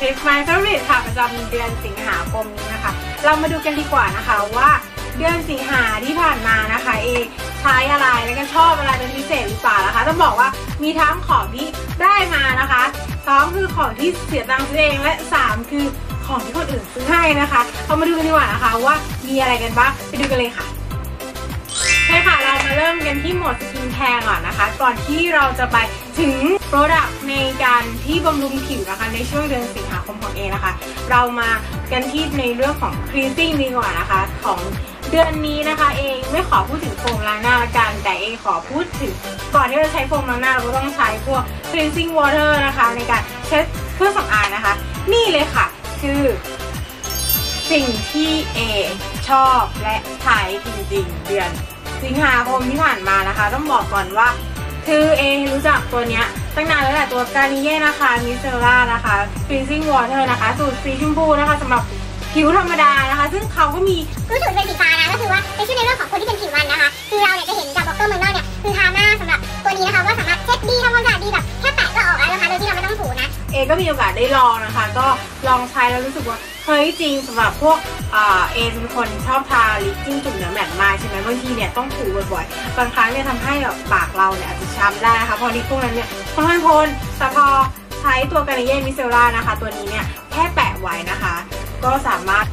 Tip My Favorite ค่ะประจำเดือนสิงหาคมนี้นะคะ เรามาดูกันดีกว่านะคะว่าเดือนสิงหาที่ผ่านมานะคะเอใช้อะไรแล้วก็ชอบอะไรเป็นพิเศษหรือเปล่านะคะต้องบอกว่ามีทั้งของที่ได้มานะคะสองคือของที่เสียตังค์ซื้อเองและสามคือของที่คนอื่นซื้อให้นะคะเรามาดูกันดีกว่านะคะว่ามีอะไรกันบ้างไปดูกันเลยค่ะ ใช่ค่ะ เรามาเริ่มกันที่หมวดสกินแคร์ก่อนนะคะ ก่อนที่เราจะไปถึงโปรดักต์ในการที่บำรุงผิวนะคะ ในช่วงเดือนสิงหาคมของเอนะคะ เรามากันที่ในเรื่องของ cleansing ดีกว่านะคะ ของเดือนนี้นะคะ เองไม่ขอพูดถึงโฟมล้างหน้าละกันแต่เอขอพูดถึงก่อนที่เราใช้โฟมล้างหน้าเราก็ต้องใช้พวก cleansing water นะคะ ในการเช็ดเครื่องสำอางนะคะ นี่เลยค่ะ คือสิ่งที่เอชอบและใช้จริงๆเดือน สิงหาคมที่ผ่านมานะคะ ต้องบอกก่อนว่า คือเอรู้จักตัวเนี้ยตั้งนานแล้วแหละตัวกานิเย่นะคะมิเซล่านะคะ freezing water นะคะ สูตรสีชมพูนะคะสำหรับผิวธรรมดานะคะ ซึ่งเขาก็มีรู้สึกเป็นสีฟ้านะก็คือว่าเป็นชื่อในเรื่องของคนที่เป็นผิวมันนะคะ คือเราเนี่ยจะเห็นจากบล็อกเกอร์เมืองนอกเนี่ยคือทาหน้าสำหรับตัวนี้นะคะว่าสามารถเช็ดดีทำความสะอาดดีแบบแค่แตะก็ออกแล้วนะคะโดยที่เราไม่ต้องถูนะเอก็มีโอกาสได้ลองนะคะ ก็ลองใช้แล้วรู้สึกว่าเฮ้ยจริงสำหรับพวกเอเป็นคนชอบทาลิปจิ้มจุ่มเนื้อแมตต์มากใช่ไหมบางทีเนี่ยต้องถูบ่อยๆ บางครั้งเนี่ยทำให้แบบปากเราเนี่ยอาจจะช้ำได้นะคะพอลิปพวกนั้นเนี่ยค่อนข้างทนแต่พอใช้ตัวกานิเย่มิเซล่านะคะ ตัวนี้เนี่ยแค่แปะไว้นะคะ ก็สามารถ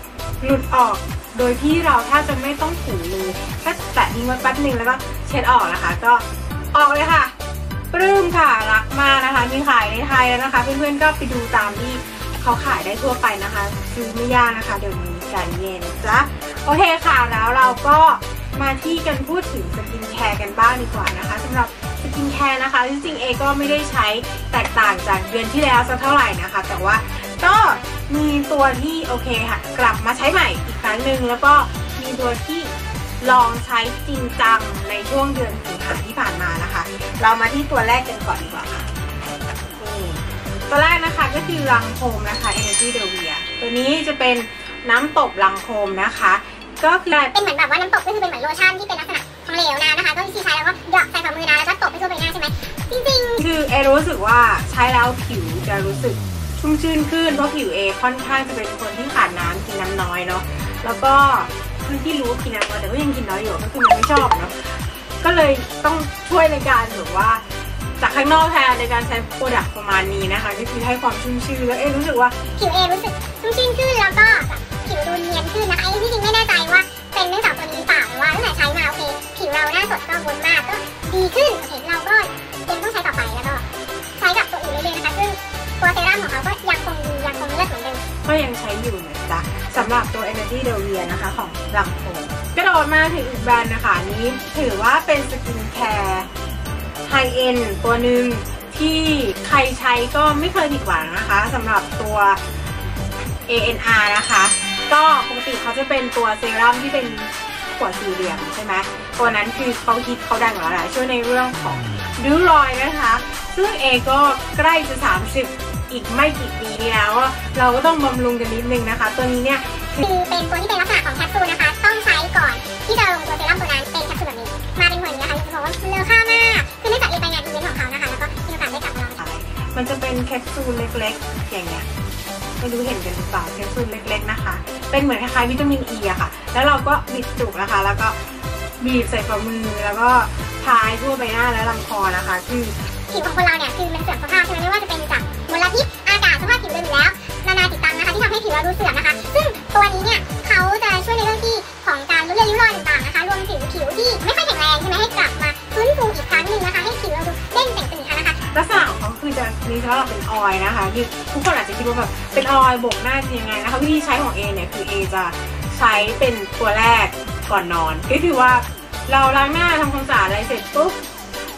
หลุดออกโดยที่เราถ้าจะไม่ต้องถูเลยแค่แตะทิ้งไว้แป๊บนึงแล้วก็เช็ดออกนะคะ ก็ออกเลยค่ะปลื้มค่ะรักมากนะคะมีขายในไทยแล้วนะคะ เพื่อนๆก็ไปดูตามที่ เขาขายได้ทั่วไปนะคะซื้อไม่ยากนะคะ เดี๋ยวนี้การเย็นจ้ะโอเคค่ะแล้วเราก็มาที่กันพูดถึงสกินแคร์กันบ้างดีกว่านะคะสำหรับสกินแคร์นะคะจริงๆเอก็ไม่ได้ใช้แตกต่างจากเดือนที่แล้วสักเท่าไหร่นะคะ แต่ว่าก็มีตัวที่โอเคค่ะ กลับมาใช้ใหม่อีกครั้งหนึ่งแล้วก็มีตัวที่ลองใช้จริงจังในช่วงเดือนสิงหาที่ผ่านมานะคะ เรามาที่ตัวแรกกันก่อนดีกว่าค่ะ ตัวแรกนะคะก็คือรังโคมนะคะ Energy d e v i a ตัวนี้จะเป็นน้ำตบรังโคมนะคะ ก็คือเป็นเหมือนแบบว่าน้ำตบก็คือเป็นเหมือนโลชั่นที่เป็นลักษณะของเหลวนะนะคะ ก็วิธีใช้แล้วก็หยอดใส่ฝ่ามือนะแล้วก็ตบไปทั่วใบหน้าใช่ไหมจริงๆ คือเอรู้สึกว่าใช้แล้วผิวจะรู้สึกชุ่มชื่นขึ้นเพราะผิวเอค่อนข้างจะเป็นคนที่ขาดน้ำกินน้ำน้อยเนาะแล้วก็คือที่รู้กินน้ำน้อยแต่ก็ยังกินน้อยอยู่ก็คือมันไม่ชอบเนาะก็เลยต้องช่วยในการแบบว่า จากข้างนอกแทนในการใช้โปรดักต์ประมาณนี้นะคะก็คือให้ความชุ่มชื่นแล้วเอรู้สึกว่าๆผิวเอรู้สึกชุ่มชื่นขึ้นแล้วก็แบบผิวดูเนียนขึ้นนะคะไอ้ที่จริงไม่แน่ใจว่าเป็นเนื่องจากตัวนี้หรือเปล่าแต่ว่าตั้งแต่ใช้มาโอเคผิวเราหน้าสดก็บนมากก็ดีขึ้นโอเคเราก็ยังต้องใช้ต่อไปแล้วก็ใช้กับตัวอื่นเรื่อยๆนะคะซึ่งตัวเซรั่มของเขาก็ยังคงดียังคงเลิศเหมือนเดิมก็ยังใช้อยู่นะจ๊ะสำหรับตัว Energy d e v i a นะคะของรังโคมกระโดดมาถึงอีกแบรนด์นะคะอันนี้ถือว่าเป็นสกินแคร์ ไฮเอ็นตัวหนึ่งที่ใครใช้ก็ไม่เคยผิดหวังนะคะสำหรับตัว ANR นะคะ ก็ปกติเขาจะเป็นตัวเซรั่มที่เป็นขวดสี่เหลี่ยมใช่ไหมตัวนั้นคือเขาฮิตเขาดังอยู่แล้วแหละช่วยในเรื่องของริ้วรอยนะคะ ซึ่งเอก็ใกล้จะ 30 อีกไม่กี่ปีนี้แล้วอะเราก็ต้องบำรุงกันนิดนึงนะคะ ตัวนี้เนี่ยคือเป็นตัวที่เป็นลักษณะของแคปซูลนะคะ ต้องใช้ก่อนที่จะลงตัวเซรั่มตัวนั้นเป็นแคปซูลแบบนี้ มาเป็นหัวอย่างนี้นะคะจะบอกว่าเลอค่ามาก มันจะเป็นแคปซูลเล็กๆ อย่างเงี้ยไม่รู้เห็นกันหรือเปล่าแคปซูลเล็กๆนะคะ เป็นเหมือนคล้ายๆวิตามินอ e ีอะค่ะ แล้วเราก็บิดจุกนะคะ แล้วก็บีบใส่ฝ่ามือแล้วก็ทายทั่วใบหน้าและลำคอนะคะ คือผิวของคนเราเนี่ยคือมันเสื่อมสภาพใช่ไหมไม่ว่าจะเป็นจากมลพิษอากาศสภาพผิวเดิมอยู่แล้ว นานาจิตตังนะคะที่ทำให้ผิวเราดูเสื่อมนะคะ ซึ่งตัวนี้เนี่ยเขาจะช่วยในเรื่องที่ของการลดเลือนริ้วรอยต่างๆนะคะ รวมถึงผิวที่ไม่ค่อยแข็งแรงใช่ไหมให้กลับมาฟื้นฟูอีกครั้งหนึ่งนะคะ ให้ผิวเราดูเด้งเต่งตึงอีกครั้งนะคะลักษณะของเขา คือจะมีสำหรับเป็นออยนะคะคือทุกคนอาจจะคิดว่าแบบเป็นออยบกหน้าจะยังไงนะคะวิธีใช้ของเอเนี่ยคือเอจะใช้เป็นตัวแรกก่อนนอน ก็คือว่าเราล้างหน้าทำความสะอาดอะไรเสร็จปุ๊บ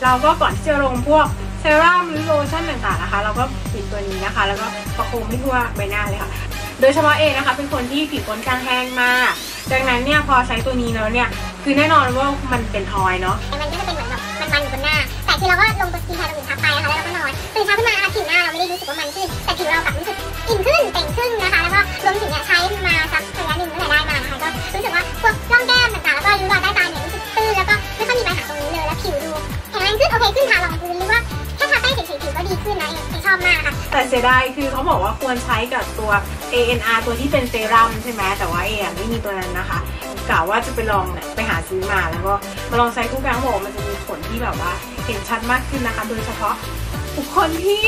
เราก็ก่อนที่จะลงพวกเซรั่มหรือโลชั่นต่างๆนะคะ เราก็ปิดตัวนี้นะคะ แล้วก็ประโคมให้ทั่วใบหน้าเลยค่ะ โดยเฉพาะเอนะคะ เป็นคนที่ผิวค่อนข้างแห้งมาก ดังนั้นเนี่ยพอใช้ตัวนี้แล้วเนี่ย คือแน่นอนว่ามันเป็นออยเนาะมันก็จะเป็นเหมือน คือเราก็ลงตัวสกินแคร์ตัวอื่นทับไปนะคะแล้วเราก็นอนตื่นเช้าขึ้นมาผิวหน้าเราไม่ได้รู้สึกว่ามันขึ้นแต่ผิวเรากลับรู้สึกอิ่มขึ้นเต่งขึ้นนะคะแล้วก็รวมถึงเนี่ยใช้มาสักระยะหนึ่งเมื่อไหร่ได้มานะคะก็รู้สึกว่าพวกร่องแก้มต่างๆแล้วก็ริ้วรอยใต้ตาเนี่ยรู้สึกตื้นแล้วก็ไม่ค่อยมีปัญหาตรงนี้เลยแล้วผิวดูแข็งแรงขึ้นโอเคขึ้นทารองพื้นหรือว่าแค่ทาแป้งเฉยๆผิวก็ดีขึ้นนะเองชอบมากนะคะแต่เสียดายคือเขาบอกว่าควรใช้กับตัว ANR ตัวที่เป็นเซรั่มใช่ไหมแต่ว่าเอไม่มีตัวนั้นนะคะกะว่าจะไปลองไปหาซื้อมาแล้วก็มาลองใช้คู่กันเขาบอกมันจะมีผลที่แบบว่า เห็นชัดมากขึ้นนะคะ โดยเฉพาะบุคคลที่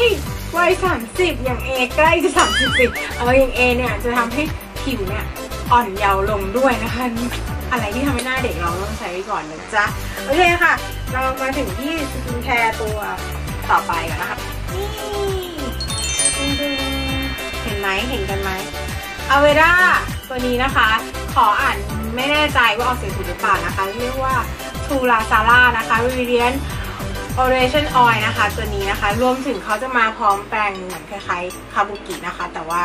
วัย 30 อย่างเอใกล้จะ 30สิเอาอย่างเอเนี่ยจะทำให้ผิวเนี่ยอ่อนเยาว์ลงด้วยนะคะ อะไรที่ทำให้หน้าเด็กเราต้องใช้ก่อนนะจ๊ะ โอเคค่ะ เรามาถึงที่สกินแคร์ตัวต่อไปกันนะคะนี่เห็นไหมเห็นกันไหมอเวด้าตัวนี้นะคะ ขออ่านไม่แน่ใจว่าออกเสียงถูกหรือเปล่านะคะ เรียกว่าทูลาซาร่านะคะ r e d i a n Oration Oil นะคะ ตัวนี้นะคะ รวมถึงเขาจะมาพร้อมแปรงเหมือนคล้ายๆคาบุกินะคะ แต่ว่า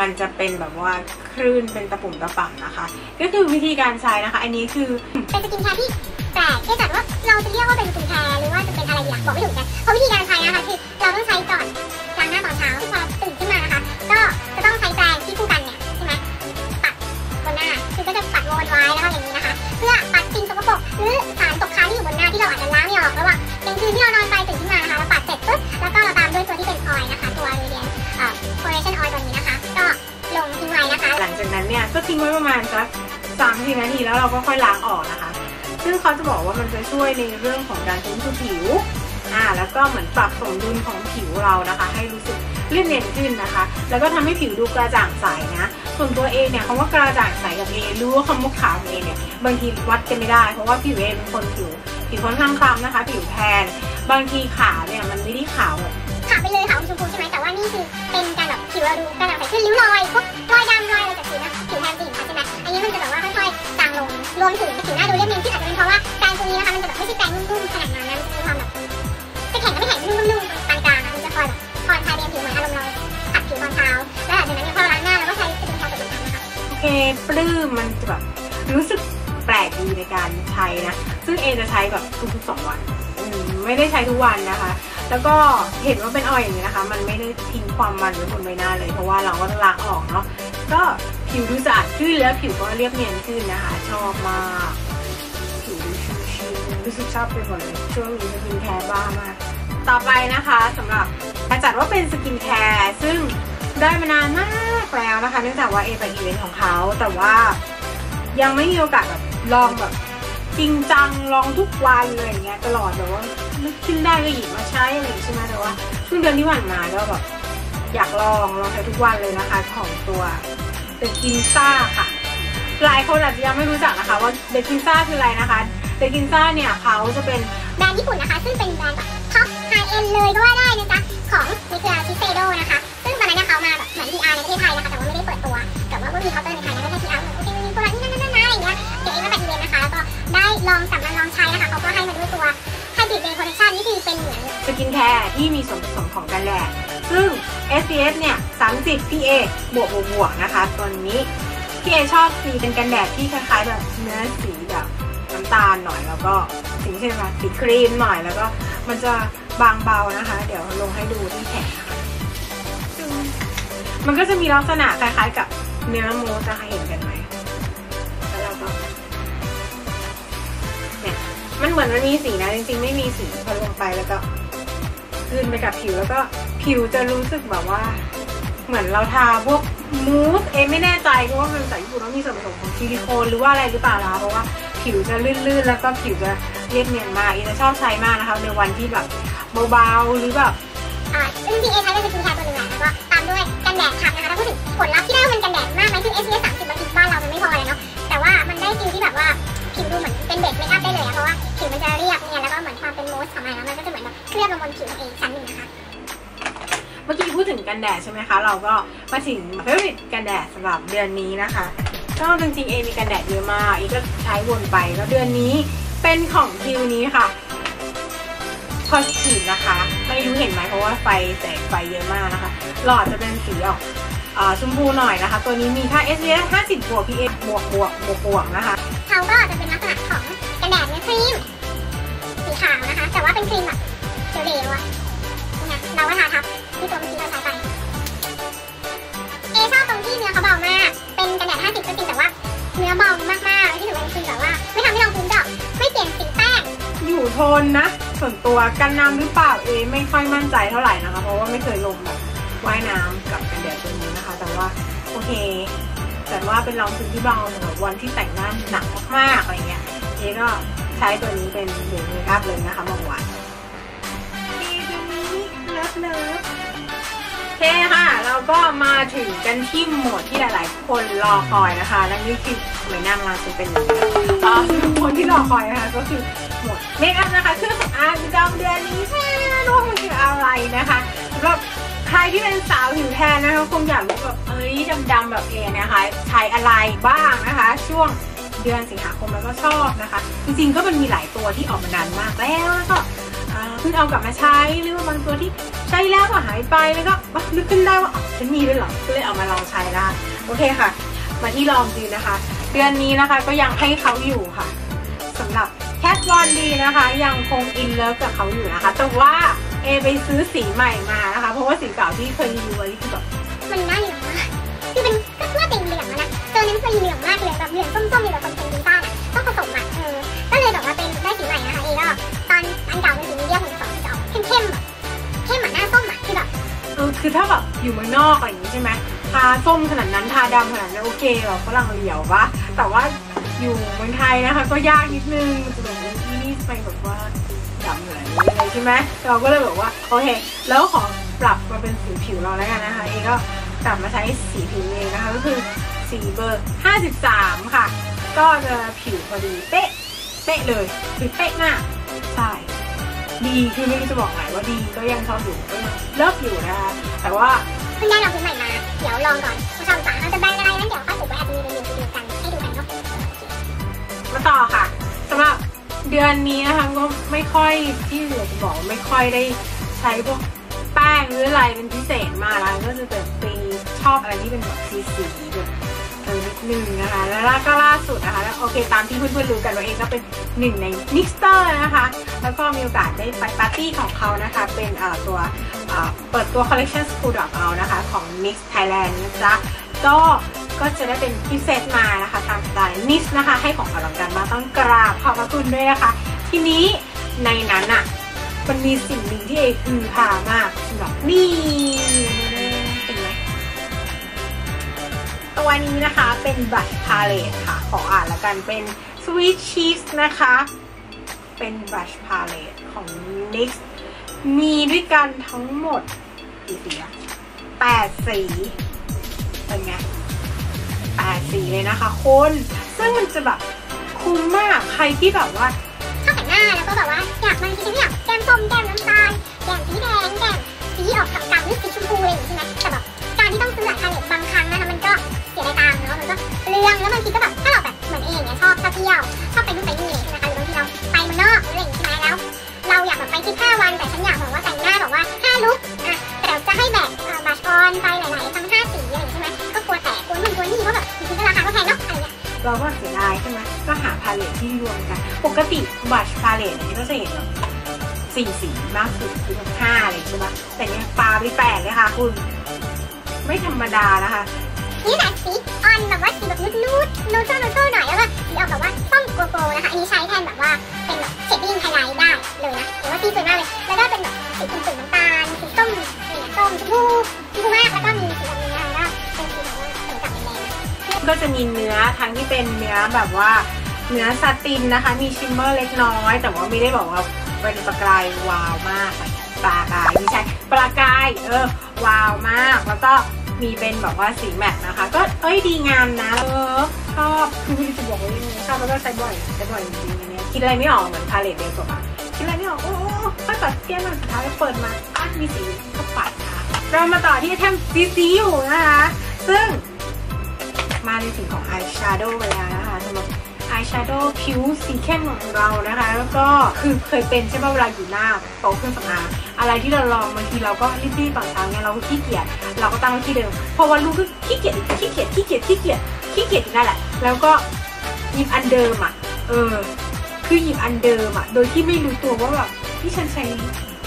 มันจะเป็นแบบว่าคลื่นเป็นตะปุ่มตะป่ำนะคะ ก็คือวิธีการใช้นะคะ อันนี้คือเป็นสกินแคร์ที่แปลกที่จัดว่าเราจะเรียกว่าเป็นสกินแคร์หรือว่าจะเป็นอะไรดีอะบอกไม่ถูกกันเพราะวิธีการใช้นะคะคือเราต้องใช้ก่อนล้างหน้าตอนเช้าพอตื่นขึ้นมานะคะ ก็จะต้องใช้แปรงที่คู่กันเนี่ยใช่ไหมปัดบนหน้าคือก็จะปัดวนไว้แล้วก็อย่างนี้นะ ปัดสิ่งสกปรกหรือสารตกค้างที่อยู่บนหน้าที่เราอาจจะล้างไม่ออกระหว่างเป็นคืนที่เรานอนไปตื่นขึ้นมานะคะเราปัดเสร็จปุ๊บแล้วก็เราตามด้วยตัวที่เป็นออยล์นะคะ ตัวเรียนเอ่อ foundation oil ตัวนี้นะคะ ก็ลงทิ้งไว้นะคะ หลังจากนั้นเนี่ยก็ทิ้งไว้ประมาณสักสามสีนาทีแล้วเราก็ค่อยล้างออกนะคะ ซึ่งเขาจะบอกว่ามันจะช่วยในเรื่องของการฟื้นฟูผิวอ่าแล้วก็เหมือนปรับสมดุลของผิวเรานะคะ ให้รู้สึกเรียบเนียนขึ้นนะคะ แล้วก็ทำให้ผิวดูกระจ่างใสนะ ส่วนตัวเองเนี่ยคำว่ากระจ่างใสกับเอรู้ว่าคำว่าขาวเอเนี่ยบางทีวัดกันไม่ได้ เพราะว่าผิวเอเป็นคนผิวผิวค่อนข้างคล้ำนะคะ ผิวแทนบางทีขาวเนี่ยมันไม่ได้ขาวขาวไปเลยขาวอมชมพูใช่ไหมแต่ว่านี่คือเป็นการแบบผิวเราดูกระจ่างใสขึ้นริ้วรอยพวกรอยดำรอยอะไรจากผิวนะผิวแทนสีค่ะใช่ไหมอันนี้มันจะแบบว่าค่อยๆจางลงรวมถึงผิวหน้าดูเรียบเนียนขึ้นอาจจะเป็นเพราะว่าแปรงตัวนี้นะคะมันจะแบบไม่ใช่แปรงนุ่มๆขนาดนั้นนะมีความแบบจะแข็งก็ไม่แข็งนุ่มๆปานกลางนะมันจะคอยแบบคอยคลายเรียนผิวเหมือนอารมณ์เราขัดผิวตอนเช้าแล้วหลังจากนั้นเนี่ย เคปลื้มมันจะแบบรู้สึกแปลกดีในการใช้นะ ซึ่งเอจะใช้แบบทุกๆสองวันไม่ได้ใช้ทุกวันนะคะ แล้วก็เห็นว่าเป็นออยอย่างนี้นะคะ มันไม่ได้ทิ้งความมันไว้บนใบหน้าเลย เพราะว่าเราก็ล้างออกเนาะ ก็ผิวดูสะอาดขึ้นแล้วผิวก็เรียบเนียนขึ้นนะคะ ชอบมาก ผิวดูชิวๆรู้สึกชอบไปหมดเลยช่วงนี้สกินแคร์บ้ามาก ต่อไปนะคะสำหรับจัดว่าเป็นสกินแคร์ซึ่ง ได้มานานมากแล้วนะคะ เนื่องจากว่าเอไปอีเวนต์ของเขา แต่ว่ายังไม่มีโอกาสแบบลองแบบจริงจังลองทุกวันเลยอย่างเงี้ยตลอดแบบว่านึกขึ้นได้ก็หยิบมาใช้อะไรอย่างงี้ใช่ไหมแต่ว่าช่วงเดือนที่ผ่านมาก็แบบอยากลองลองใช้ทุกวันเลยนะคะ ของตัวเดกินซ่าค่ะ หลายคนอาจจะยังไม่รู้จักนะคะ ว่าเดกินซ่าคืออะไรนะคะเดกินซ่าเนี่ยเขาจะเป็นแบรนด์ญี่ปุ่นนะคะ ซึ่งเป็นแบรนด์แบบท็อปไฮเอ็นเลยก็ว่าได้นะจ๊ะของนิกราชิเซโดนะคะ กินแคร์ที่มีส่วนผสมของกันแดดซึ่ง SPF เนี่ย 30 PA บวกบวกบวกนะคะตัวนี้พี่เอชอบสีเป็นกันแดดที่คล้ายๆแบบเนื้อสีแบบน้ำตาลหน่อยแล้วก็สีใช่ไหมสีครีมหน่อยแล้วก็มันจะบางเบานะคะ เดี๋ยวลงให้ดูที่แขนนะคะซึ่งมันก็จะมีลักษณะคล้ายๆกับเนื้อโมสนะคะเห็นกันไหมแล้วเราก็เนี่ยมันเหมือนมันมีสีนะจริงๆ ไม่มีสีพอลงไปแล้วก็ ขึ้นไปกับผิวแล้วก็ผิวจะรู้สึกแบบว่า เหมือนเราทาพวกมูสเอไม่แน่ใจเพราะว่ามันใส่ญี่ปุ่นต้องมีส่วนผสมของซิลิโคนหรือว่าอะไรหรือเปล่านะคะเพราะว่าผิวจะลื่นๆ แล้วก็ผิวจะเรียบเนียนมากอีจะชอบใช้มากนะคะในวันที่แบบเบาๆหรือแบบอ่าซึ่งจริงเอใช้เป็นสกินแคร์ตัวหนึงแหละแล้วก็ตามด้วยกันแดดค่ะนะคะถ้าพูดถึงผลลัพธ์ที่ได้มันกันแดดมากไหมซึ่ง SPF 30บางทีบ้านเรามันไม่พอเลยเนาะแต่ว่ามันได้ฟิลที่แบบว่า ผิวดูเหมือนเป็นเบสเมคอัพได้เลยอะเพราะว่าผิวมันจะเรียบเนี่ยแล้วก็เหมือนความเป็นมูสของมันแล้วมันก็จะเหมือนแบบเคลือบลงบนผิวเองชั้นหนึ่งนะคะเมื่อกี้พูดถึงกันแดดใช่ไหมคะ เราก็มาถึงเฟรนกันแดดสำหรับเดือนนี้นะคะ ก็จริงๆเอมีกันแดดเยอะมากอีกก็ใช้วนไปแล้วเดือนนี้เป็นของคิวนี้ค่ะ positive นะคะ ไม่รู้เห็นไหมเพราะว่าไฟแสงไฟเยอะมากนะคะ หลอดจะเป็นสีออกชมพูหน่อยนะคะ ตัวนี้มีค่า SPF 50 บวก PA บวกบวกบวกบวกนะคะ เขาก็จะเป็นลักษณะของกันแดดเนื้อครีมสีขาวนะคะ แต่ว่าเป็นครีมแบบเหลวๆอะนี่ไงเราก็ทาทับที่ตัวเมื่อกี้เราใช้ไป เอชอบตรงที่เนื้อเขาเบามาก เป็นกันแดด 50ก็จริงแต่ว่าเนื้อเบามากๆและที่สำคัญคือแบบว่า ไม่ทำให้เราฟุ้งดอกไม่เปลี่ยนสีแป้งอยู่ทนนะ ส่วนตัวกันน้ำหรือเปล่าเอไม่ค่อยมั่นใจเท่าไหร่นะคะ เพราะว่าไม่เคยลงแบบว่ายน้ำกับกันแดดตัวนี้นะคะ แต่ว่าโอเค แต่ว่าเป็นรองพื้นที่เบาสำหรับวันที่แต่งหน้าหนักมากๆอะไรเงี้ยเอก็ใช้ตัวนี้เป็นเบสเมคอัพเลยนะคะบางวันเอตัวนี้เลิฟเลิฟโอเคค่ะ เราก็มาถึงกันที่โหมดที่หลาย ๆ คนรอคอยนะคะนั่นก็คือเหมือนหน้ามาจะเป็นอย่างนี้อ่าคนที่รอคอยนะคะก็คือโหมดเมคอัพนะคะเครื่องสำอางประจำเดือนนี้ใช่ไหมรู้ว่ามันคืออะไรนะคะสำหรับ ใครที่เป็นสาวผิวแทนนะคะคงอยากรู้แบบเอ้ยดำๆแบบเอนะคะใช้อะไรบ้างนะคะ ช่วงเดือนสิงหาคมแล้วก็ชอบนะคะ จริงๆก็มันมีหลายตัวที่ออกมานานมากแล้วแล้วก็เพิ่งเอากลับมาใช้หรือว่าบางตัวที่ใช้แล้วก็หายไปแล้วก็อะนึกขึ้นได้ว่าฉันมีด้วยหรอก็เลยเอามาลองใช้นะโอเคค่ะ มาที่ลองดูนะคะ เดือนนี้นะคะก็ยังให้เขาอยู่ค่ะสำหรับแคทวอนดีนะคะ ยังคงอินเลิฟกับเขาอยู่นะคะ แต่ว่า อไปซื้อสีใหม่มานะคะ เพราะว่าสีเก่าที่เคยรีวิวไว้นี่คือแบบมันน่าเหลืองมากคือเป็นก็ว่าเต็มเหลืองแล้วนะเจอนั้นเป็นเหลืองมากเลยแบบเหลืองส้มๆเลยแบบคนเป็นลิซ่าน่ะต้องผสมอะเออก็เลยแบบว่าเป็นได้สีใหม่นะคะเอก็ตอนอันเก่าเป็นสีมีเดียมของสองจะออกเข้มๆแบบเข้มเหมือนหน้าส้มอะคือแบบเออคือถ้าแบบอยู่เมืองนอกอะไรอย่างนี้ใช่ไหมทาส้มขนาดนั้นทาดำขนาดนั้นโอเคแบบฝรั่งเหลียวปะแต่ว่าอยู่เมืองไทยนะคะ ก็ยากนิดนึงมันจะแบบที่นี่ไปแบบว่า ดำเหมือนอะไรใช่ไหมเราก็เลยแบบว่าโอเคแล้วขอปรับมาเป็นสีผิวเราแล้วกันนะคะเอก็กลับมาใช้สีผิวเองนะคะก็คือสีเบอร์ 53 ค่ะ ก็จะผิวพอดีเป๊ะเป๊ะเลยคือเป๊ะมากใช่ดีคือไม่รู้จะบอกไหนว่าดีก็ยังชอบอยู่ก็ยังเลิกอยู่นะคะแต่ว่าเพิ่งได้ลองซื้อใหม่มา เดี๋ยวลองก่อนผู้ชมจ๋าเราจะแบรนด์อะไรนั้นเดี๋ยวค่อยอุบไว้อาจจะมีรีวิวไปดูกันให้ดูกันเนาะมาต่อค่ะสำหรับ เดือนนี้นะคะก็ไม่ค่อยที่เหลือจะบอกไม่ค่อยได้ใช้พวกแป้งหรืออะไรเป็นพิเศษมากแล้วก็จะแบบไปชอบอะไรที่เป็นแบบสีสีแบบเออนิดนึงนะคะ แล้วก็ล่าสุดนะคะแล้วโอเคตามที่เพื่อนๆรู้กันว่าเองก็เป็นหนึ่งในมิกสเตอร์นะคะ แล้วก็มีโอกาสได้ไปปาร์ตี้ของเขานะคะ เป็นตัวเปิดตัวคอลเล c ชันสกูดอกเอานะคะ ของ Mix Thailand นะจ๊ะ ก็ก็จะได้เป็นพิเศษมานะคะทางสไตล์นิสนะคะ ให้ของอลังการมาต้องกราบขอบพระคุณด้วยนะคะ ทีนี้ในนั้นอะมันมีสิ่งหนึ่งที่เอคือพามากสำหรับนี่เป็นไหมตัวนี้นะคะเป็นบัตพาเลตค่ะ ขออ่านแล้วกันเป็น Sweet Cheese นะคะ เป็นบ r ัชพาเลตของ NYX มีด้วยกันทั้งหมดกี่สีอะแปดสี เลยนะคะคุณซึ่งมันจะแบบคุ้มมากใครที่แบบว่าชอบแต่งหน้าแล้วก็แบบว่าอยากบางทีฉันอยากแก้มส้มแก้มน้ำตาลแก้มสีแดงแก้มสีออกกำๆหรือสีชมพูอะไรอย่างงี้ใช่ไหมแต่แบบการที่ต้องซื้อหลายพาเลตบางครั้งนะคะมันก็เสียดายตังค์เนาะมันก็เปลืองแล้วบางทีก็แบบถ้าเราแบบเหมือนเองเนี่ยชอบเที่ยวชอบไปนู่นไปนี่ใช่ไหมคะหรือบางทีเราไปเมืองนอกหรืออะไรอย่างงี้ใช่ไหมแล้ว เราอยากแบบไปที่5วันแต่ฉันอยากแบบว่าแต่งหน้าแบบว่า5ลุค เราก็เสียดายใช่ไหมก็หาพาเลตที่รวมกัน ปกติบัชพาเลตเนี่ยก็จะเห็นแบบสี่สีมากสุดคือแบบห้าเลยใช่ไหมแต่เนี้ยปลาไปแปดเลยค่ะคุณ ไม่ธรรมดานะคะนี่แบบสีออนแบบว่าสีแบบนูดนูดนูโชนูโชหน่อยแล้วก็สีออกแบบว่าส้มโกโก้นะคะอันนี้ใช้แทนแบบว่าเป็นแบบเชดดิ้งไฮไลท์ได้เลยนะหรือว่าสีสวยมากเลยแล้วก็เป็นแบบสีตุ่ม ก็จะมีเนื้อทั้งที่เป็นเนื้อแบบว่าเนื้อซาตินนะคะ มีชิมเมอร์เล็กน้อย แต่ว่าไม่ได้บอกว่าเป็นประกายวาวมากปลากายไม่ใช่ปลากายเออวาวมาก แล้วก็มีเป็นแบบว่าสีแมทนะคะ ก็เอ้ยดีงามนะเออชอบคือจะบอกว่าชอบแล้วก็ใช้บ่อยใช้บ่อยจริงๆอันนี้คิดอะไรไม่ออกเหมือนพาเลตเดียวกับคิดอะไรไม่ออกโอ้โอ้ก็ตัดเตี้ยนมาสุดท้ายเปิดมาอ้ามีสีก็ปัดนะคะเรามาต่อที่แทมซีซีอยู่นะคะ ซึ่ง มาในสิ่งของอายแชโดว์ไปแล้วนะคะสำหรับอายแชโดว์ผิวสีเข้มของเรานะคะ แล้วก็คือเคยเป็นใช่ป่ะเวลาอยู่หน้าโต๊ะเครื่องสำอางอะไรที่เราลองบางทีเราก็รีบๆตอนเช้าไงเราก็ขี้เกียจเราก็ตั้งไว้ที่เดิมพอวันรุ่งขึ้นขี้เกียจขี้เกียจขี้เกียจขี้เกียจขี้เกียจนั่นแหละ แล้วก็หยิบอันเดิมอะเออคือหยิบอันเดิมอะโดยที่ไม่รู้ตัวว่าแบบที่ฉันใช้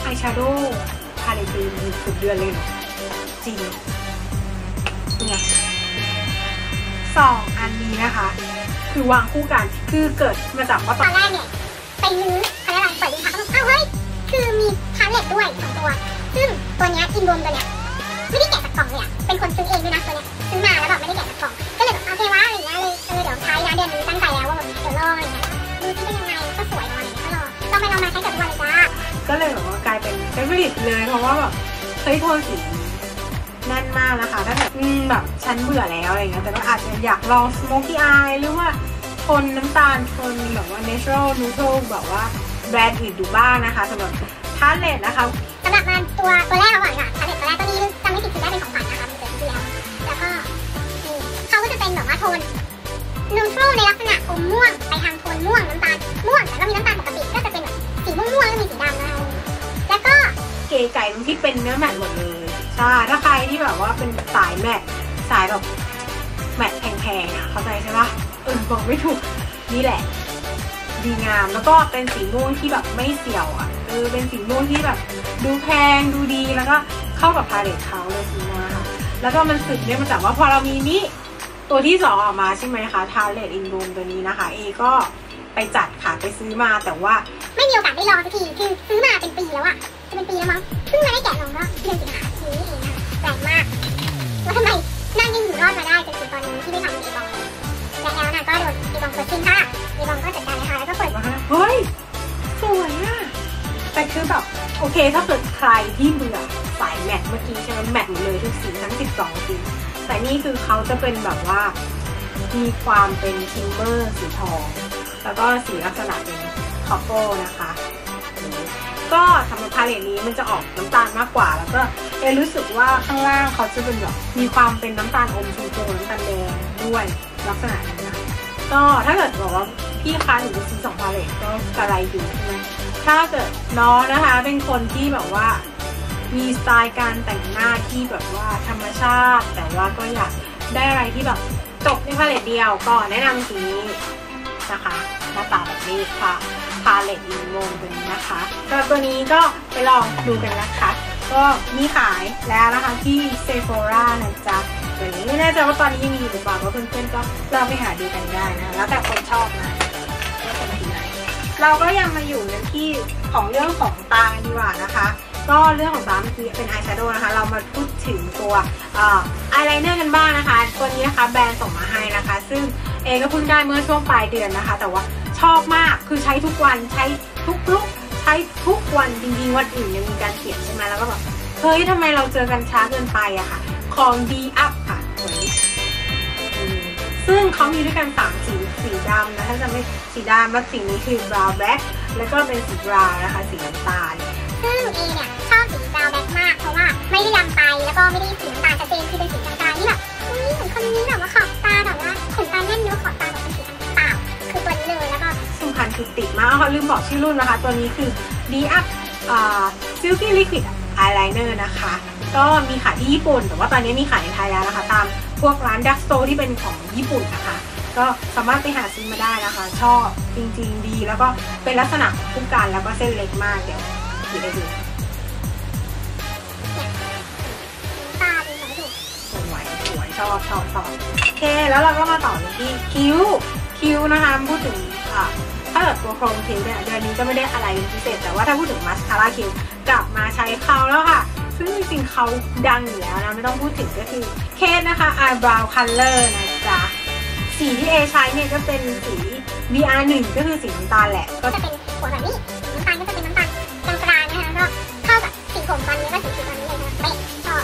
อายแชโดว์พาเลตเดย์เกือบเดือนเลยจริง สองอันนี้นะคะ คือวางคู่กันคือเกิดมาจากว่าตอนแรกเนี่ยไปรื้อเขาเรียกอะไรเปิดดูค่ะก็แบบเฮ้ย คือมีพาเลตด้วยสองตัว ซึ่งตัวเนี้ยอินรวมตัวเนี้ยไม่ได้แกะจากกล่องเลยอะเป็นคนซื้อเองด้วยนะตัวเนี้ยซื้อมาแล้วแบบไม่ได้แกะจากกล่อง ก็เลยแบบโอเควะอะไรอย่างเงี้ยเลยเออเดี๋ยวใช้นะเดือนนี้ตั้งใจแล้วว่าแบบเดี๋ยวลองอะไรเงี้ยดูที่เป็นยังไงก็สวยเนาะอะไรเงี้ยก็ลองลองไปลองมาใช้กับทุกวันเลยจ้าก็เลยแบบว่ากลายเป็นเฟเวอริตเลยเพราะว่าแบบเฮ้ยโทนสี แน่นมากนะคะถ้าแบบอืมแบบฉันเบื่อแล้วอะไรเงี้ยแต่ก็อาจจะอยากลอง smoky eye หรือว่าโทนน้ำตาลโทนแบบว่า natural neutral แบบว่าแบรนด์อื่นดูบ้างนะคะสำหรับพาเลตนะคะสำหรับงานตัวตัวแรกเราก่อนค่ะพาเลตตัวแรกตัวนี้จำไม่ผิดคือได้เป็นของขวัญนะคะมันเดียวแล้วก็นี่เขาก็จะเป็นแบบว่าโทนนูโตรในลักษณะอมม่วงไปทางโทนม่วงน้ำตาลม่วงแต่ก็มีน้ำตาลปกติก็จะเป็นแบบสีม่วงม่วงๆแล้วมีสีดำนะคะแล้วก็เก๋ไก่ตรงที่เป็นเนื้อแมทหมดเลย ใช่ถ้าใครที่แบบว่าเป็นสายแมทสายแบบแมทแพงๆอะเข้าใจใช่ปะเออบอกไม่ถูกนี่แหละ ดีงามแล้วก็เป็นสีม่วงที่แบบไม่เสี่ยวอะเออเป็นสีม่วงที่แบบดูแพงดูดีแล้วก็เข้ากับพาเลตเขาเลยสีม่วงค่ะแล้วก็มันสืบเนื่องมาจากว่าพอเรามีนี่ตัวที่สองออกมาใช่ไหมคะทาเลตอินรูมตัวนี้นะคะเอก็ไปจัดค่ะไปซื้อมาแต่ว่าไม่มีโอกาสได้ลองสักทีคือซื้อมาเป็นปีแล้วอะจะเป็นปีแล้วมั้งเพิ่งมาได้แกะลองก็เดือนสิงหา ทีนี้เองนะคะแปลกมากแล้วทำไมนั่งยังอยู่รอดมาได้จนถึงตอนนี้ที่ไม่ทำอีบองเลยและแล้วนางก็โดนอีบองเปิดทิ้งค่ะอีบองก็จัดการเลยค่ะแล้วก็เปิดมาเฮ้ยสวยอะแต่คือแบบโอเคถ้าเกิดใครที่เบื่อสายแมทเมื่อกี้ใช่ไหมแมทหมดเลยทุกสีทั้ง 12สีแต่นี่คือเขาจะเป็นแบบว่ามีความเป็นคิมเมอร์สีทอง แล้วก็สีลักษณะเป็นคอปโปนะคะ ก็สำหรับพาเลตนี้มันจะออกน้ำตาลมากกว่า แล้วก็เอรู้สึกว่าข้างล่างเขาจะเป็นแบบมีความเป็นน้ำตาลอมชมพูน้ำตาลแดงด้วยลักษณะนี้นะก็ถ้าเกิดบอกว่าพี่คะหนูจะซื้อสองพาเลตก็กระไรอยู่ใช่ไหมถ้าเกิดน้องนะคะเป็นคนที่แบบว่ามีสไตล์การแต่งหน้าที่แบบว่าธรรมชาติ แต่ว่าก็อยากได้อะไรที่แบบจบในพาเลตเดียวก็แนะนำสีนี้นะคะหน้าตาแบบนี้ค่ะ พาเลตอินโมงตัวนี้นะคะก็ตัวนี้ก็ไปลองดูกันนะคะ ก็มีขายแล้วนะคะที่เซโฟรานะจ๊ะตัวนี้ไม่แน่ใจว่าตอนนี้ยังมีอยู่หรือเปล่าก็เพื่อนๆก็ลองไปหาดูกันได้นะ แล้วแต่คนชอบนะว่าเป็นสีไหนเราก็ยังมาอยู่ในที่ของเรื่องของตาดีกว่านะคะ ก็เรื่องของตาเมื่อกี้เป็นอายแชโดว์นะคะ เรามาพูดถึงตัวอายไลเนอร์กันบ้างนะคะ ตัวนี้นะคะแบรนด์ส่งมาให้นะคะ ซึ่งเอก็เพิ่งได้เมื่อช่วงปลายเดือนนะคะ แต่ว่า ชอบมากคือใช้ทุกวันใช้ทุกลุกใช้ทุกวันจริงๆวันอื่นยังมีการเขียนใช่ไหมแล้วก็แบบเฮ้ยทำไมเราเจอกันช้าเกินไปอะค่ะ ของดีอัพค่ะตัวนี้ซึ่งเขามีด้วยกันสามสีสีดำนะถ้าจะไม่สีดำแล้วสีนี้คือบราวน์แบล็คแล้วก็เป็นสีบราวน์นะคะสีน้ำตาลซึ่งเอเนี่ยชอบสีดาวแบล็คมากเพราะว่าไม่ได้ดำไปแล้วก็ไม่ได้สีน้ำตาลชัดเจนคือเป็นสีกลางๆนี่แบบอุ้ยเหมือนคนนี้แบบว่าขอบตาแบบว่าขนตาแน่นเนื้อขอบตาแบบเป็นสี คือติดมากเขาลืมบอกชื่อรุ่นนะคะ ตัวนี้คือ d up Silky Liquid Eyeliner นะคะ ก็มีขายที่ญี่ปุ่น แต่ว่าตอนนี้มีขายในไทยแล้วนะคะ ตามพวกร้านดักสโตร์ที่เป็นของญี่ปุ่นนะคะ ก็สามารถไปหาซื้อมาได้นะคะ ชอบจริงๆดี แล้วก็เป็นลักษณะของผู้กันแล้วก็เส้นเล็กมากเดี๋ยวดูได้ดูตาดูเหมือนถูสวยสวยชอบชอบชอบโอเค แล้วเราก็มาต่อที่คิ้ว คิ้วนะคะ พูดถึงอ่าเกิดตัวโครงคิ้วเนี่ยเดือนนี้ก็ไม่ได้อะไรพิเศษ แต่ว่าถ้าพูดถึงมาสคาร่าคิ้วกลับมาใช้เขาแล้วค่ะ ซึ่งจริงๆเขาดังอยู่แล้วนะไม่ต้องพูดถึงก็คือเคสนะคะ eyebrow color นะจ๊ะสีที่เอใช้เนี่ยก็เป็นสี VR1 ก็คือสีน้ำตาลแหละ ก็จะเป็นหัวแบบนี้น้ำตาลก็จะเป็นน้ำตาลกลางๆนะคะก็เข้ากับสีผมตอนนี้ก็สีสีตอนนี้เลยนะเป๊ะชอบ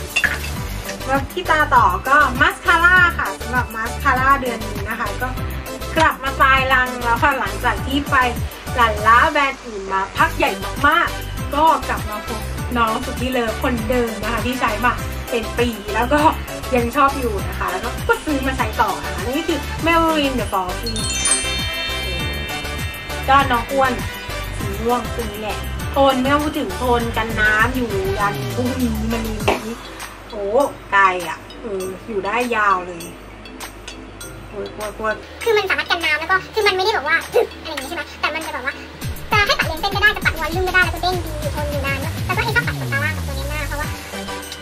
แล้วที่ตาต่อก็มาสคาร่าค่ะสำหรับมาสคาร่าเดือนนี้นะคะก็ กลับมายรังแล้วค่ะหลังจากที่ไปหลั่นล้าแบรนด์อื่นมาพักใหญ่มากๆ ก็กลับมาพบน้องสุดที่เลิฟคนเดิมนะคะที่ใช้มาเป็นปีแล้วก็ยังชอบอยู่นะคะ แล้วก็ซื้อมาใช้ต่อนะคะนี่คือ Maybelline The Fall Cream ค่ะก็น้องอ้วนสีม่วงตัวนี้แหละโทนไม่ต้องพูดถึงโทนกันน้ำอยู่ยันพรุ่งนี้มันนี้โอ้ไกลอะเอออยู่ได้ยาวเลย กลัวกลัวคือมันสามารถกันน้ำแล้วก็คือมันไม่ได้แบบว่าจึ๊กอะไรอย่างงี้ใช่ไหมแต่มันจะแบบว่าจะให้ตัดเลนเส้นก็ได้จะปัดวอลลุ่มก็ได้แล้วก็เด้งดีอยู่ทนอยู่นานเนอะแต่ก็เองชอบปัดขนตาล่างกับตัวนี้หน้าเพราะว่า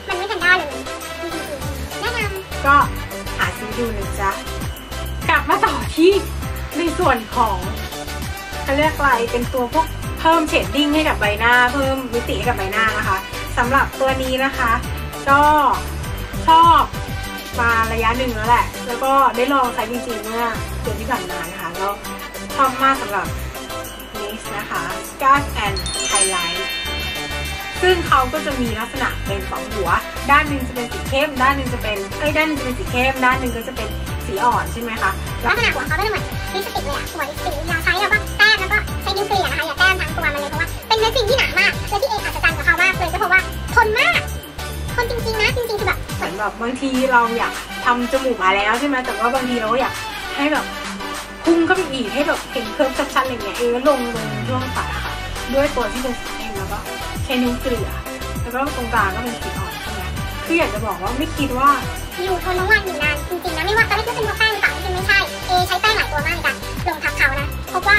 มันไม่ทันได้เลยจริงๆแนะนำก็หาซื้อดูนะจ๊ะกลับมาต่อที่ในส่วนของเขาเรียกอะไรเป็นตัวพวกพพิ่มเชดดิ้งให้กับใบหน้า เพิ่มมิติให้กับใบหน้านะคะสำหรับตัวนี้นะคะ ก็ชอบ มาระยะหนึ่งแล้วแหละ แล้วก็ได้ลองใช้จริงๆเมื่อเดือนที่ผ่านมานะคะแล้วชอบมากสำหรับ NYX นะคะ Scar and Highlight ซึ่งเขาก็จะมีลักษณะเป็นสองหัว ด้านหนึ่งจะเป็นสีเข้ม ด้านหนึ่งจะเป็นเอ้ยด้านหนึ่งจะเป็นสีเข้ม ด้านหนึ่งก็จะเป็นสีอ่อนใช่ไหมคะลักษณะหัวเขาก็จะเหมือนลิปสติกเลยอะหัวลิปสติกเราใช้แล้วก็แต้มแล้วก็ใช้นิ้วเกลี่ยนะคะอย่าแต้มทั้งตัวมันเลยเพราะว่าเป็นเนื้อครีมที่หนามากและที่เอกอัศจรรย์กับเขามากเลยก็เพราะว่าทนมาก ทนจริงๆนะจริงๆคือแบบเหมือนแบบบางทีเราอยากทำจมูกมาแล้วใช่ไหมแต่ว่าบางทีเราก็อยากให้แบบพุ่งเข้าไปอีกให้แบบเห็นเคิร์ฟชัดๆอะไรเงี้ยเอก็ลงลงช่วงปากอะค่ะ ด้วยตัวที่เป็นสีเข้มแล้วก็ใช้นิ้วเกลี่ยแล้วก็ตรงกลางก็เป็นสีอ่อนใช่ไหมคืออยากจะบอกว่าไม่คิดว่าอยู่ทนทั้งวันอยู่นานจริงๆนะไม่ว่าตอนแรกก็เป็นเพราะแป้งหรือเปล่าจริงๆไม่ใช่เอใช้แป้งหลายตัวมากในการลงทับเขานะพบว่า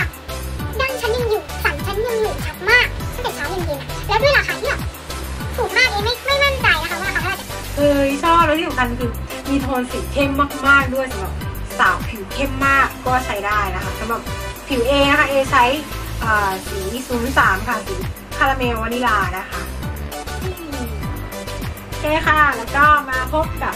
คัญคือมีโทนสีเข้มมาก ๆ ด้วยสำหรับสาวผิวเข้มมากก็ใช้ได้นะคะสำหรับผิวเอนะคะเอใช้สี 03 ค่ะสีคาราเมลวานิลานะคะโอเคค่ะ แล้วก็มาพบกับ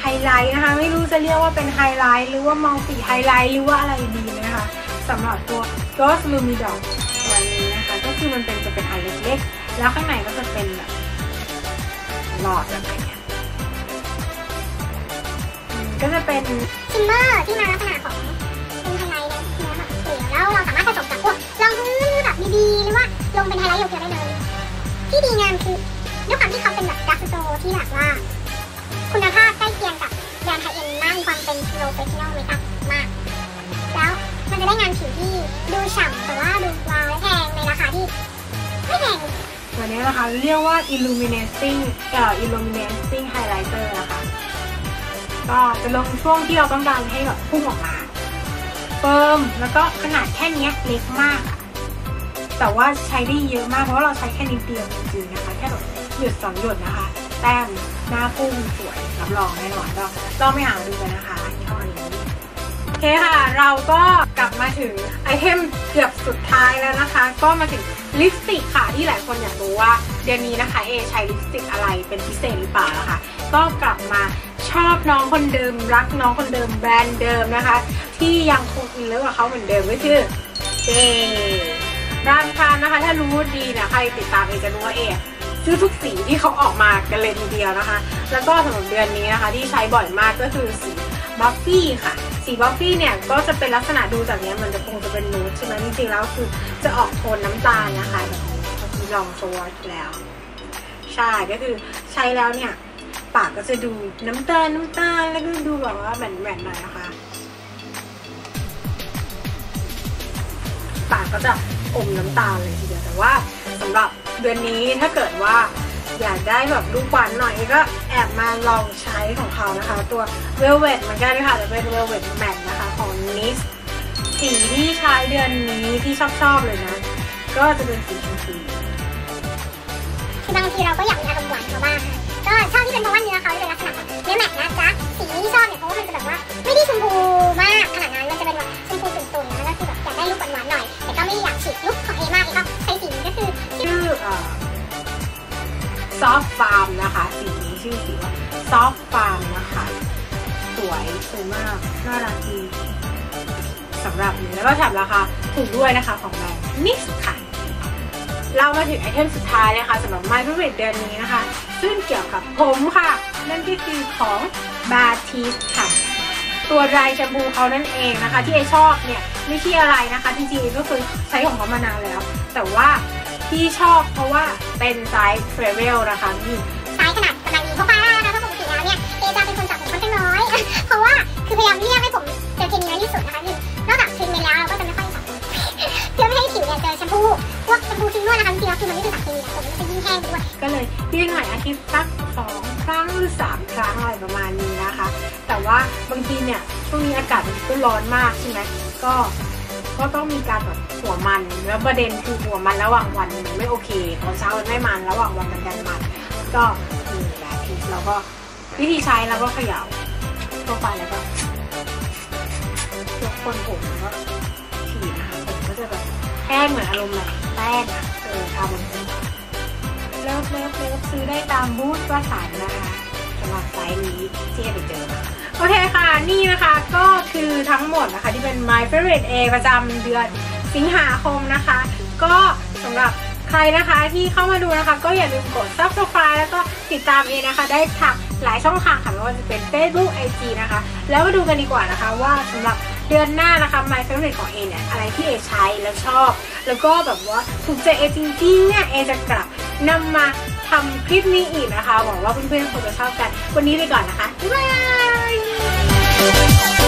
ไฮไลท์นะคะ ไม่รู้จะเรียกว่าเป็นไฮไลท์หรือว่ามัลติไฮไลท์หรือว่าอะไรดีนะคะสำหรับตัว Ghost Lumidon ตัวนี้นะคะ ก็คือมันเป็นจะเป็นอันเล็กๆ แล้วข้างในก็จะเป็นแบบหลอดแบบนี้อืม ก็จะเป็นชิมเมอร์ที่มาลักษณะของเป็นไฮไลท์ในเนื้อแบบเกลี่ยแล้วเราสามารถผสมกับพวกรองพื้นแบบดีๆหรือว่าลงเป็นไฮไลท์เพียวๆได้เลย ที่ดีงามคือด้วยความที่เขาเป็นแบบดักสโตที่แบบว่า คุณภาพใกล้เคียงกับแบรนด์ไฮเอ็นมากมีความเป็น professional makeup มาก แล้วมันจะได้งานผิวที่ดูฉ่ำแต่ว่าดูว้าวและแพงในราคาที่ไม่แพงตัวนี้นะคะเรียกว่า illuminating เอ่อ illuminating highlighter นะคะ ก็จะลงช่วงที่เราต้องการให้แบบพุ่งออกมาเฟิร์มแล้วก็ขนาดแค่นี้เล็กมากอะแต่ว่าใช้ได้เยอะมากเพราะาเราใช้แค่นิดเดียวจริงๆนะคะแค่แบบหยดสองหยดนะคะ แต้มหน้าพุ่งสวยรับรองแน่นอนก็ลองไปหาดูกันนะคะยี่ห้อนี้โอเคค่ะ เราก็กลับมาถึงไอเทมเกือบสุดท้ายแล้วนะคะ ก็มาถึงลิปสติกค่ะที่หลายคนอยากรู้ว่าเดือนนี้นะคะเอใช้ลิปสติกอะไรเป็นพิเศษหรือเปล่านะคะก็กลับมา ชอบน้องคนเดิม รักน้องคนเดิมแบรนด์เดิมนะคะ ที่ยังคงอินเลิฟกับเขาเหมือนเดิมก็คือเจร้านค้านะคะ ถ้ารู้ดีนะใครติดตามเอจะรู้ว่าเอซื้อทุกสีที่เขาออกมากันเลยทีเดียวนะคะ แล้วก็สำหรับเดือนนี้นะคะ ที่ใช้บ่อยมากก็คือสีบัฟฟี่ค่ะ สีบัฟฟี่เนี่ยก็จะเป็นลักษณะดูจากเนี้ยมันจะคงจะเป็นนูดใช่ไหมจริงๆแล้วคือจะออกโทนน้ำตาลนะคะแบบนี้ก็คือลองโชว์แล้ว ใช่ก็คือใช้แล้วเนี่ย ปากก็จะดูน้ำตาลน้ำตาลแล้วก็ดูแบบว่าแหม่นๆหน่อยนะคะ ปากก็จะอมน้ำตาลเลยทีเดียวแต่ว่าสำหรับเดือนนี้ถ้าเกิดว่าอยากได้แบบลูกหวานหน่อยก็แอบมาลองใช้ของเขานะคะ ตัว Velvet เหมือนกันค่ะแต่เป็น Velvet Matte นะคะของ NYX สีที่ใช้เดือนนี้ที่ชอบชอบๆเลยนะ ก็จะเป็นสีชมพูคือบางทีเราก็อยากมีอารมณ์หวานเขาบ้างค่ะ ก็ชอบที่เป็นเพราะว่าเนื้อเขาจะเป็นลักษณะเนื้อแมตต์นะจ๊ะสีที่ชอบเนี่ยเพราะว่ามันจะแบบว่าไม่ได้ชมพูมากขนาดนั้นมันจะเป็นแบบชมพูตุ่นๆนะก็คือแบบอยากได้ลุคหวานๆหน่อย แต่ก็ไม่ได้อยากฉีกลุคของเอมากเอก็ใช้สีนี้ก็คือชื่อเอ่อ Soft Farm นะคะสีนี้ชื่อสีว่า Soft Farm นะคะสวยสวยมากน่ารักดีสำหรับนี้แล้วก็แถมราคาถูกด้วยนะคะของแบรนด์ NYX ค่ะเรามาถึงไอเทมสุดท้ายเลยค่ะสำหรับ My Favorite เดือนนี้นะคะ ซึ่งเกี่ยวกับผมค่ะ นั่นก็คือของ b a t i s ค่ะ ตัวไรแชมพูเขานั่นเองนะคะ ที่ไอชอบเนี่ยไม่ใช่อะไรนะคะจริงๆก็เคยใช้ของเขามานานแล้ว แต่ว่าที่ชอบเพราะว่าเป็นไซส์เทรเวลนะคะนี่ไซส์ขนาดกำลังดีเพราะว่านะคะเพราปกติแล้วเนี่ยเอจะเป็นคนจับผมค่อนข้างน้อย เพราะว่าคือพยายามเลี่ยงให้ผมเจอเคมีน้อยที่สุดนะคะคือนอกจากทรีทเมนต์แล้วเราก็จะไม่ค่อยจับผมเพื่อไม่ให้ผิวเนี่ยเจอแชมพู วกแชมพูทิ้งด้วยนะคะจริงๆแล้วคือมันไม่เป็นสารเคมีนะผมมันจะยิ่งแห้งไปด้วย ก็เลยเรียกหน่อยอาทิตย์สักสองครั้งหรือสามครั้งอะไรประมาณนี้นะคะ แต่ว่าบางทีเนี่ยช่วงนี้อากาศมันก็ร้อนมากใช่ไหมก็ก็ต้องมีการแบบหัวมันแล้วประเด็นคือหัวมันระหว่างวันมันไม่โอเคตอนเช้ามันไม่มันระหว่างวันมันดันมันก็มีหลายทีแล้วก็วิธีใช้แล้วก็เขย่าทั่วไปแล้วก็ยกคนผมแล้วก็ฉีดนะคะผมก็จะแบบ แห้งเหมือนอารมณ์แบบแป้ป้งอะเออเอามันเลิฟเลิฟเลิฟซื้อได้ตามบูธวสันนะคะสำหรับไซส์นี้ที่ไปเจอโอเคค่ะ นี่นะคะก็คือทั้งหมดนะคะที่เป็น My Favorite A ประจำเดือนสิงหาคมนะคะ ก็สำหรับใครนะคะที่เข้ามาดูนะคะ ก็อย่าลืมกด subscribe แล้วก็ติดตามเอนะคะ ได้ทางหลายช่องทางค่ะไม่ว่าจะเป็น Facebook IG นะคะ แล้วมาดูกันดีกว่านะคะว่าสำหรับ เดือนหน้านะคะ My Favorite ของเอเนี่ยอะไรที่เอใช้แล้วชอบ แล้วก็แบบว่าถูกใจเอจริงๆเนี่ยเอจะกลับนำมาทำคลิปนี้อีกนะคะหวังว่าเพื่อนๆคงจะชอบกัน วันนี้ไปก่อนนะคะ บ๊ายบาย